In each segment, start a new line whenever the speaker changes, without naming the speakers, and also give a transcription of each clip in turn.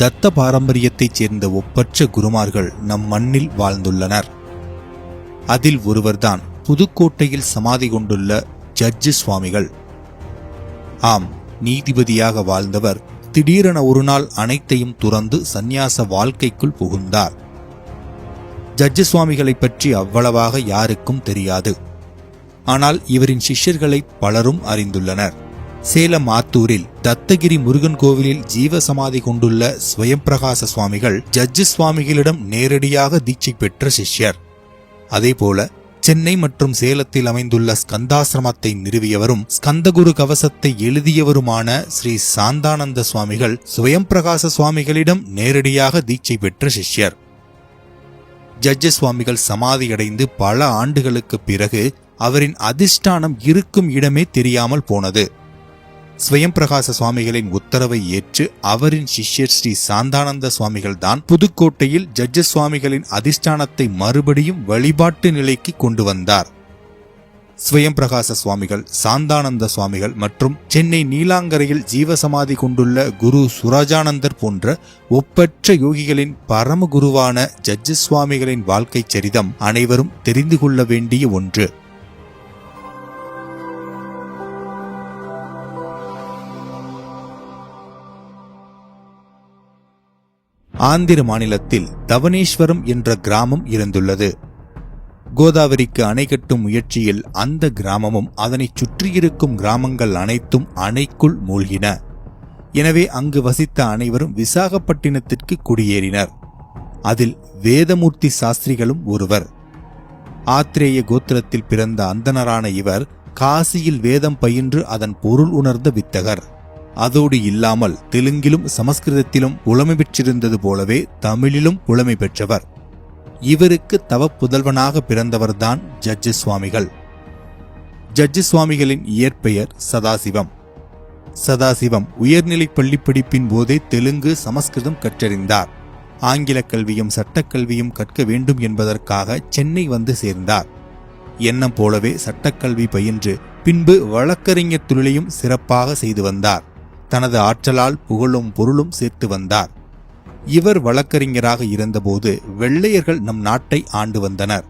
தத்த பாரம்பரியத்தைச் சேர்ந்த ஒப்பற்ற குருமார்கள் நம் மண்ணில் வாழ்ந்துள்ளனர். அதில் ஒருவர்தான் புதுக்கோட்டையில் சமாதி கொண்டுள்ள ஜட்ஜு சுவாமிகள். ஆம் நீதிபதியாக வாழ்ந்தவர் திடீரென ஒரு நாள் அனைத்தையும் துறந்து சந்நியாச வாழ்க்கைக்குள் புகுந்தார். ஜட்ஜு சுவாமிகளை பற்றி அவ்வளவாக யாருக்கும் தெரியாது. ஆனால் இவரின் சிஷ்யர்களை பலரும் அறிந்துள்ளனர். சேலம் ஆத்தூரில் தத்தகிரி முருகன் கோவிலில் ஜீவசமாதி கொண்டுள்ள ஸ்வயம்பிரகாச சுவாமிகள் ஜட்ஜு சுவாமிகளிடம் நேரடியாக தீட்சை பெற்ற சிஷ்யர். அதேபோல சென்னை மற்றும் சேலத்தில் அமைந்துள்ள ஸ்கந்தாசிரமத்தை நிறுவியவரும் ஸ்கந்தகுரு கவசத்தை எழுதியவருமான ஸ்ரீ சாந்தானந்த சுவாமிகள் சுயம்பிரகாச சுவாமிகளிடம் நேரடியாக தீட்சை பெற்ற சிஷ்யர். ஜட்ஜ சுவாமிகள் சமாதியடைந்து பல ஆண்டுகளுக்கு பிறகு அவரின் அதிஷ்டானம் இருக்கும் இடமே தெரியாமல் போனது. ஸ்வயம்பிரகாச சுவாமிகளின் உத்தரவை ஏற்று அவரின் சிஷ்யர் ஸ்ரீ சாந்தானந்த சுவாமிகள் தான் புதுக்கோட்டையில் ஜட்ஜ சுவாமிகளின் அதிஷ்டானத்தை மறுபடியும் வழிபாட்டு நிலைக்கு கொண்டு வந்தார். ஸ்வயம்பிரகாச சுவாமிகள் சாந்தானந்த சுவாமிகள் மற்றும் சென்னை நீலாங்கரையில் ஜீவசமாதி கொண்டுள்ள குரு சுராஜானந்தர் போன்ற ஒப்பற்ற யோகிகளின் பரம குருவான ஜட்ஜ சுவாமிகளின் வாழ்க்கை சரிதம் அனைவரும் தெரிந்து கொள்ள வேண்டிய ஒன்று. ஆந்திர மாநிலத்தில் தவனேஸ்வரம் என்ற கிராமம் இருந்துள்ளது. கோதாவரிக்கு அணை கட்டும் முயற்சியில் அந்த கிராமமும் அதனைச் சுற்றியிருக்கும் கிராமங்கள் அனைத்தும் அணைக்குள் மூழ்கின. எனவே அங்கு வசித்த அனைவரும் விசாகப்பட்டினத்திற்கு குடியேறினர். அதில் வேதமூர்த்தி சாஸ்திரிகளும் ஒருவர். ஆத்திரேய கோத்திரத்தில் பிறந்த அந்தனரான இவர் காசியில் வேதம் பயின்று அதன் பொருள் உணர்ந்த வித்தகர். அதோடு இல்லாமல் தெலுங்கிலும் சமஸ்கிருதத்திலும் புலமை பெற்றிருந்தது போலவே தமிழிலும் புலமை பெற்றவர். இவருக்கு தவ புதல்வனாக பிறந்தவர்தான் ஜட்ஜு சுவாமிகள் ஜட்ஜு சுவாமிகளின் இயற்பெயர் சதாசிவம். சதாசிவம் உயர்நிலைப் பள்ளி படிப்பின் போதே தெலுங்கு சமஸ்கிருதம் கற்றறிந்தார். ஆங்கில கல்வியும் சட்டக்கல்வியும் கற்க வேண்டும் என்பதற்காக சென்னை வந்து சேர்ந்தார். எண்ணம் போலவே சட்டக்கல்வி பயின்று பின்பு வழக்கறிஞர் தொழிலையும் சிறப்பாக செய்து வந்தார். தனது ஆற்றலால் புகழும் பொருளும் சேர்த்து வந்தார். இவர் வழக்கறிஞராக இருந்தபோது வெள்ளையர்கள் நம் நாட்டை ஆண்டு வந்தனர்.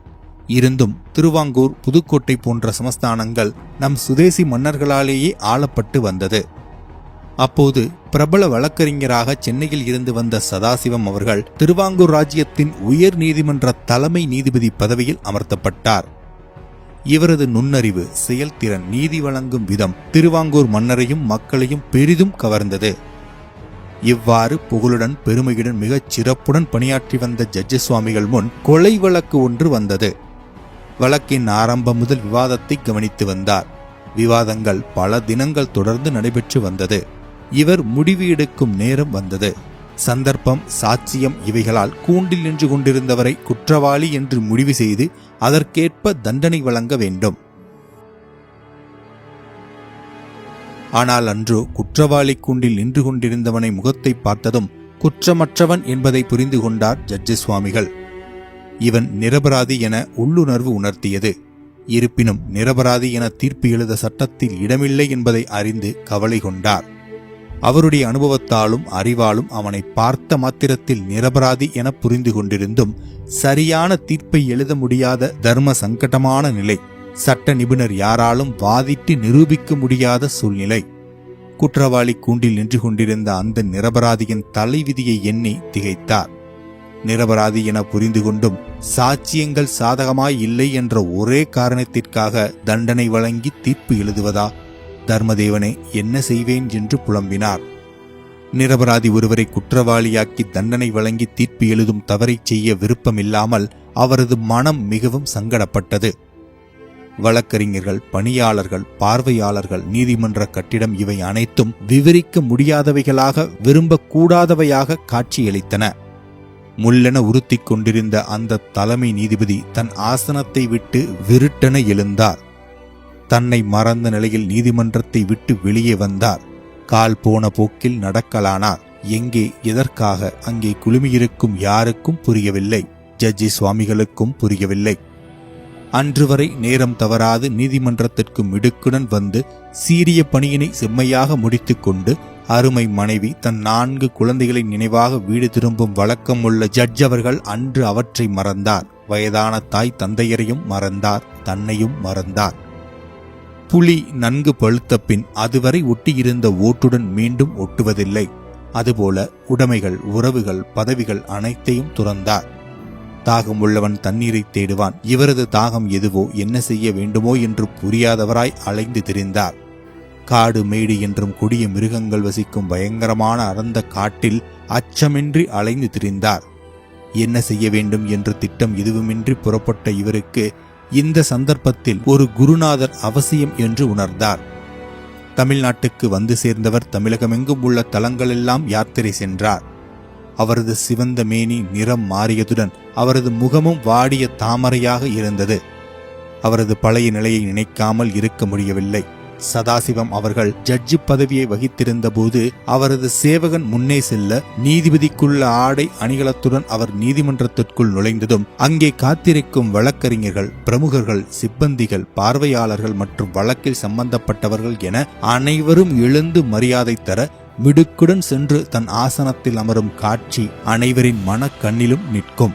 இருந்தும் திருவாங்கூர் புதுக்கோட்டை போன்ற சமஸ்தானங்கள் நம் சுதேசி மன்னர்களாலேயே ஆளப்பட்டு வந்தது. அப்போது பிரபல வழக்கறிஞராக சென்னையில் இருந்து வந்த சதாசிவம் அவர்கள் திருவாங்கூர் ராஜ்யத்தின் உயர் நீதிமன்ற தலைமை நீதிபதி பதவியில் அமர்த்தப்பட்டார். இவரது நுண்ணறிவு செயல்திறன் நீதி வழங்கும் விதம் திருவாங்கூர் மன்னரையும் மக்களையும் பெரிதும் கவர்ந்தது. இவ்வாறு புகழுடன் பெருமையுடன் மிகச் சிறப்புடன் பணியாற்றி வந்த ஜட்ஜ சுவாமிகள் முன் கொலை வழக்கு ஒன்று வந்தது. வழக்கின் ஆரம்பம் முதல் விவாதத்தை கவனித்து வந்தார். விவாதங்கள் பல தினங்கள் தொடர்ந்து நடைபெற்று வந்தது. இவர் முடிவு எடுக்கும் நேரம் வந்தது. சந்தர்ப்பம் சாட்சியம் இவைகளால் கூண்டில் நின்று கொண்டிருந்தவரை குற்றவாளி என்று முடிவு செய்து அதற்கேற்ப தண்டனை வழங்க வேண்டும். ஆனால் அன்றோ குற்றவாளி கூண்டில் நின்று கொண்டிருந்தவனை முகத்தை பார்த்ததும் குற்றமற்றவன் என்பதை புரிந்து கொண்டார் ஜட்ஜு சுவாமிகள். இவன் நிரபராதி என உள்ளுணர்வு உணர்த்தியது. இருப்பினும் நிரபராதி என தீர்ப்பு எழுத சட்டத்தில் இடமில்லை என்பதை அறிந்து கவலை கொண்டார். அவருடைய அனுபவத்தாலும் அறிவாலும் அவனை பார்த்த மாத்திரத்தில் நிரபராதி என புரிந்து கொண்டிருந்தும் சரியான தீர்ப்பை எழுத முடியாத தர்ம சங்கடமான நிலை சட்ட நிபுணர் யாராலும் வாதிட்டு நிரூபிக்க முடியாத சூழ்நிலை. குற்றவாளி கூண்டில் நின்று கொண்டிருந்த அந்த நிரபராதியின் தலைவிதியை எண்ணி திகைத்தார். நிரபராதி என புரிந்து கொண்டும் சாட்சியங்கள் சாதகமாய் இல்லை என்ற ஒரே காரணத்திற்காக தண்டனை வழங்கி தீர்ப்பு எழுதுவதா? தர்மதேவனை என்ன செய்வேன் என்று புலம்பினார். நிரபராதி ஒருவரை குற்றவாளியாக்கி தண்டனை வழங்கி தீர்ப்பு எழுதும் தவறை செய்ய விருப்பமில்லாமல் அவரது மனம் மிகவும் சங்கடப்பட்டது. வழக்கறிஞர்கள் பணியாளர்கள் பார்வையாளர்கள் நீதிமன்ற கட்டிடம் இவை அனைத்தும் விவரிக்க முடியாதவைகளாக விரும்பக்கூடாதவையாக காட்சியளித்தன. முள்ளென உறுத்திக் கொண்டிருந்த அந்த தலைமை நீதிபதி தன் ஆசனத்தை விட்டு விருட்டென எழுந்தார். தன்னை மறந்த நிலையில் நீதிமன்றத்தை விட்டு வெளியே வந்தார். கால் போன போக்கில் நடக்கலானார். எங்கே எதற்காக அங்கே குழுமியிருக்கும் யாருக்கும் புரியவில்லை. ஜட்ஜி சுவாமிகளுக்கும் புரியவில்லை. அன்று வரை நேரம் தவறாது நீதிமன்றத்திற்கு மிடுக்குடன் வந்து சீரிய பணியினை செம்மையாக முடித்துக்கொண்டு அருமை மனைவி தன் நான்கு குழந்தைகளை நினைவாக வீடு திரும்பும் வழக்கம் உள்ள ஜட்ஜ் அவர்கள் அன்று அவற்றை மறந்தார். வயதான தாய் தந்தையரையும் மறந்தார். தன்னையும் மறந்தார். புலி நன்கு பழுத்த பின் அதுவரை ஒட்டியிருந்த ஓட்டுடன் மீண்டும் ஒட்டுவதில்லை. அதுபோல உடைமைகள் உறவுகள் பதவிகள் அனைத்தையும் துறந்தார். தாகம் உள்ளவன் தண்ணீரை தேடுவான். இவரது தாகம் எதுவோ என்ன செய்ய வேண்டுமோ என்று புரியாதவராய் அலைந்து திரிந்தார். காடு மேடு என்றும் கொடிய மிருகங்கள் வசிக்கும் பயங்கரமான அடர்ந்த காட்டில் அச்சமின்றி அலைந்து திரிந்தார். என்ன செய்ய வேண்டும் என்று திட்டம் எதுவுமின்றி புறப்பட்ட இவருக்கு இந்த சந்தர்ப்பத்தில் ஒரு குருநாதர் அவசியம் என்று உணர்ந்தார். தமிழ்நாட்டுக்கு வந்து சேர்ந்தவர் தமிழகமெங்கும் உள்ள தலங்களெல்லாம் யாத்திரை சென்றார். அவரது சிவந்த மேனி நிறம் மாறியதுடன் அவரது முகமும் வாடிய தாமரையாக இருந்தது. அவரது பழைய நிலையை நினைக்காமல் இருக்க முடியவில்லை. சதாசிவம் அவர்கள் ஜட்ஜி பதவியை வகித்திருந்த போது அவரது சேவகன் முன்னே செல்ல நீதிபதிக்குள்ள ஆடை அணிகலத்துடன் அவர் நீதிமன்றத்திற்குள் நுழைந்ததும் அங்கே காத்திருக்கும் வழக்கறிஞர்கள் பிரமுகர்கள் சிப்பந்திகள் பார்வையாளர்கள் மற்றும் வழக்கில் சம்பந்தப்பட்டவர்கள் என அனைவரும் எழுந்து மரியாதை தர மிடுக்குடன் சென்று தன் ஆசனத்தில் அமரும் காட்சி அனைவரின் மனக்கண்ணிலும் நிற்கும்.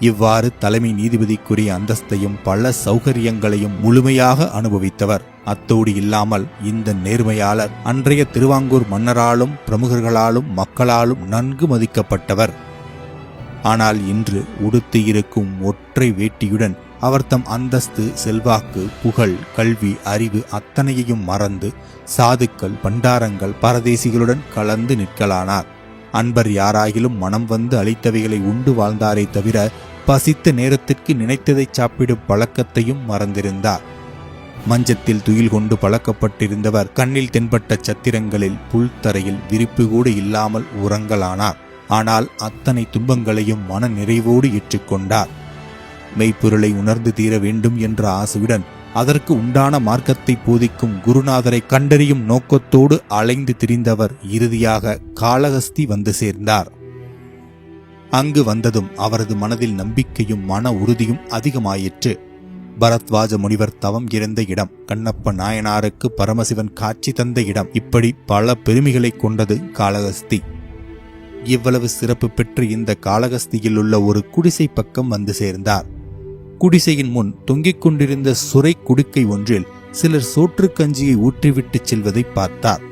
இவ்வாறு தலைமை நீதிபதிக்குரிய அந்தஸ்தையும் பல சௌகரியங்களையும் முழுமையாக அனுபவித்தவர். அத்தோடு இல்லாமல் இந்த நேர்மையாளர் அன்றைய திருவாங்கூர் மன்னராலும் பிரமுகர்களாலும் மக்களாலும் நன்கு மதிக்கப்பட்டவர். ஆனால் இன்று உடுத்தியிருக்கும் ஒற்றை வேட்டியுடன் அவர் தம் அந்தஸ்து செல்வாக்கு புகழ் கல்வி அறிவு அத்தனையையும் மறந்து சாதுக்கள் பண்டாரங்கள் பரதேசிகளுடன் கலந்து நிற்கலானார். அன்பர் யாராகிலும் மனம் வந்து அளித்தவைகளை உண்டு வாழ்ந்தாரே தவிர பசித்த நேரத்திற்கு நினைத்ததை சாப்பிடும் பழக்கத்தையும் மறந்திருந்தார். மஞ்சத்தில் துயில் கொண்டு பழக்கப்பட்டிருந்தவர் கண்ணில் தென்பட்ட சத்திரங்களில் புல்தரையில் விரிப்பு கூட இல்லாமல் உறங்கலானார். ஆனால் அத்தனை துன்பங்களையும் மன நிறைவோடு ஏற்றுக்கொண்டார். மெய்ப்பொருளை உணர்ந்து தீர வேண்டும் என்ற ஆசையுடன் அதற்கு உண்டான மார்க்கத்தை போதிக்கும் குருநாதரை கண்டறியும் நோக்கத்தோடு அலைந்து திரிந்தவர் இறுதியாக காளஹஸ்தி வந்து சேர்ந்தார். அங்கு வந்ததும் அவரது மனதில் நம்பிக்கையும் மன உறுதியும் அதிகமாயிற்று. பரத்வாஜ முனிவர் தவம் இருந்த இடம் கண்ணப்ப நாயனாருக்கு பரமசிவன் காட்சி தந்த இடம். இப்படி பல பெருமைகளை கொண்டது காளகஸ்தி இவ்வளவு சிறப்பு பெற்று இந்த காளகஸ்தியில் உள்ள ஒரு குடிசை பக்கம் வந்து சேர்ந்தார். குடிசையின் முன் தொங்கிக் கொண்டிருந்த சுரை குடுக்கை ஒன்றில் சிலர் சோற்று கஞ்சியை ஊற்றிவிட்டு செல்வதை பார்த்தார்.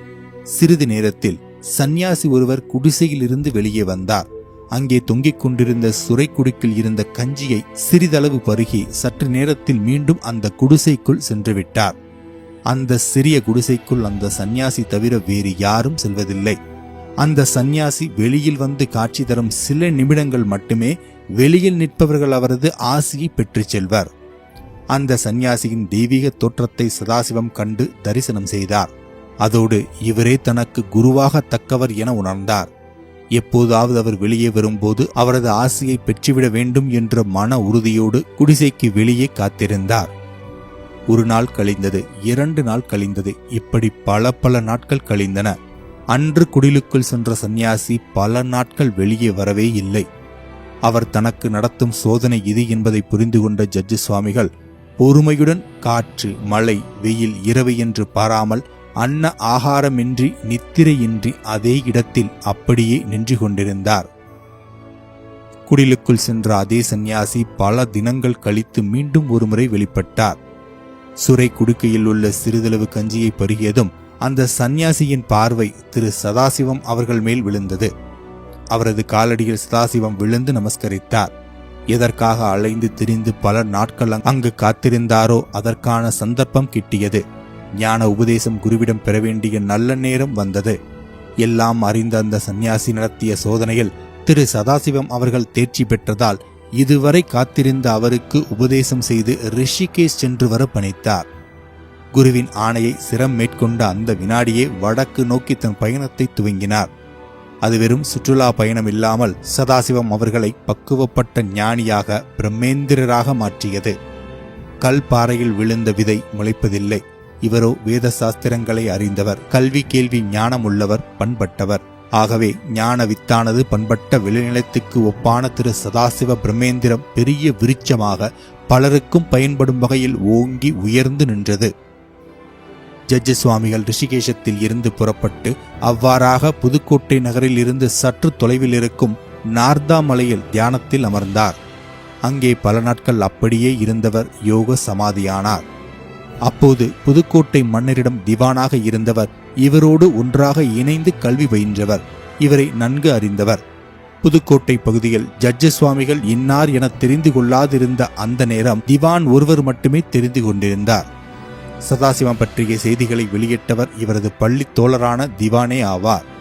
சிறிது நேரத்தில் சந்நியாசி ஒருவர் குடிசையிலிருந்து வெளியே வந்தார். அங்கே தொங்கிக் கொண்டிருந்த சுரை குடுக்கில் இருந்த கஞ்சியை சிறிதளவு பருகி சற்று நேரத்தில் மீண்டும் அந்த குடிசைக்குள் சென்றுவிட்டார். அந்த சிறிய குடிசைக்குள் அந்த சந்நியாசி தவிர வேறு யாரும் செல்வதில்லை. அந்த சந்நியாசி வெளியில் வந்து காட்சி தரும் சில நிமிடங்கள் மட்டுமே வெளியில் நிற்பவர்கள் அவரது ஆசியை பெற்றுச் செல்வர். அந்த சந்நியாசியின் தெய்வீக தோற்றத்தை சதாசிவம் கண்டு தரிசனம் செய்தார். அதோடு இவரே தனக்கு குருவாக தக்கவர் என உணர்ந்தார். எப்போதாவது அவர் வெளியே வரும்போது அவரது ஆசையை பெற்றுவிட வேண்டும் என்ற மன உறுதியோடு குடிசைக்கு வெளியே காத்திருந்தார். ஒரு நாள் கழிந்தது இரண்டு நாள் கழிந்தது இப்படி பல பல நாட்கள் கழிந்தன. அன்று குடிலுக்குள் சென்ற சந்நியாசி பல நாட்கள் வெளியே வரவே இல்லை. அவர் தனக்கு நடத்தும் சோதனை இது என்பதை புரிந்து கொண்ட ஜட்ஜு சுவாமிகள் பொறுமையுடன் காற்று மழை வெயில் இரவு என்று பாராமல் அன்ன ஆகாரமின்றி நித்திரையின்றி அதே இடத்தில் அப்படியே நின்று கொண்டிருந்தார் குடிலுக்குள் சென்ற அதே சந்நியாசி பல தினங்கள் கழித்து மீண்டும் ஒருமுறை வெளிப்பட்டார். சுரை குடுக்கையில் உள்ள சிறிதளவு கஞ்சியை பருகியதும் அந்த சந்நியாசியின் பார்வை திரு சதாசிவம் அவர்கள் மேல் விழுந்தது. அவரது காலடியில் சதாசிவம் விழுந்து நமஸ்கரித்தார். எதற்காக அலைந்து திரிந்து பல நாட்கள் அங்கு காத்திருந்தாரோ அதற்கான சந்தர்ப்பம் கிட்டியது. ஞான உபதேசம் குருவிடம் பெற வேண்டிய நல்ல நேரம் வந்தது. எல்லாம் அறிந்த அந்த சந்நியாசி நடத்திய சோதனையில் திரு சதாசிவம் அவர்கள் தேர்ச்சி பெற்றதால் இதுவரை காத்திருந்த அவருக்கு உபதேசம் செய்து ரிஷிகேஷ் சென்று வர பணித்தார். குருவின் ஆணையை சிரம் மேற்கொண்ட அந்த வினாடியே வடக்கு நோக்கி தன் பயணத்தை துவங்கினார். அது வெறும் சுற்றுலா பயணம் இல்லாமல் சதாசிவம் அவர்களை பக்குவப்பட்ட ஞானியாக பிரம்மேந்திரராக மாற்றியது. கல் பாறையில் விழுந்த விதை முளைப்பதில்லை. இவரோ வேத சாஸ்திரங்களை அறிந்தவர் கல்வி கேள்வி ஞானம் உள்ளவர் பண்பட்டவர். ஆகவே ஞான வித்தானது பண்பட்ட விளைநிலத்துக்கு ஒப்பான திரு சதாசிவ பிரம்மேந்திரம் பெரிய விருட்சமாக பலருக்கும் பயன்படும் வகையில் ஓங்கி உயர்ந்து நின்றது. ஜட்ஜு சுவாமிகள் ரிஷிகேஷத்தில் இருந்து புறப்பட்டு அவ்வாறாக புதுக்கோட்டை நகரில் இருந்து சற்று தொலைவில் இருக்கும் நார்தா மலையில் தியானத்தில் அமர்ந்தார். அங்கே பல நாட்கள் அப்படியே இருந்தவர் யோக சமாதியானார். அப்போது புதுக்கோட்டை மன்னரிடம் திவானாக இருந்தவர் இவரோடு ஒன்றாக இணைந்து கல்வி பயின்றவர். இவரை நன்கு அறிந்தவர். புதுக்கோட்டை பகுதியில் ஜட்ஜ சுவாமிகள் இன்னார் என தெரிந்து கொள்ளாதிருந்த அந்த நேரம் திவான் ஒருவர் மட்டுமே தெரிந்து கொண்டிருந்தார். சதாசிவம் பற்றிய செய்திகளை வெளியிட்டவர் இவரது பள்ளி தோழரான திவானே ஆவார்.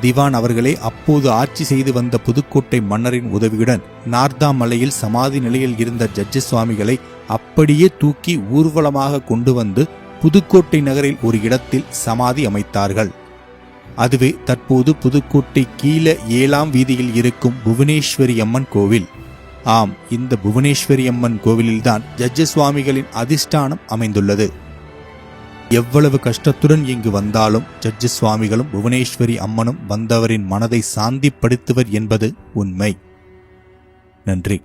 திவான் அவர்களே அப்போது ஆட்சி செய்து வந்த புதுக்கோட்டை மன்னரின் உதவியுடன் நார்தா மலையில் சமாதி நிலையில் இருந்த ஜட்ஜ சுவாமிகளை அப்படியே தூக்கி ஊர்வலமாக கொண்டு வந்து புதுக்கோட்டை நகரில் ஒரு இடத்தில் சமாதி அமைத்தார்கள். அதுவே தற்போது புதுக்கோட்டை கீழே ஏழாம் வீதியில் இருக்கும் புவனேஸ்வரி அம்மன் கோவில். ஆம் இந்த புவனேஸ்வரி அம்மன் கோவிலில்தான் ஜட்ஜ சுவாமிகளின் அதிஷ்டானம் அமைந்துள்ளது. எவ்வளவு கஷ்டத்துடன் இங்கு வந்தாலும் ஜட்ஜு சுவாமிகளும் புவனேஸ்வரி அம்மனும் வந்தவரின் மனதை சாந்திப்படுத்துவர் என்பது உண்மை. நன்றி.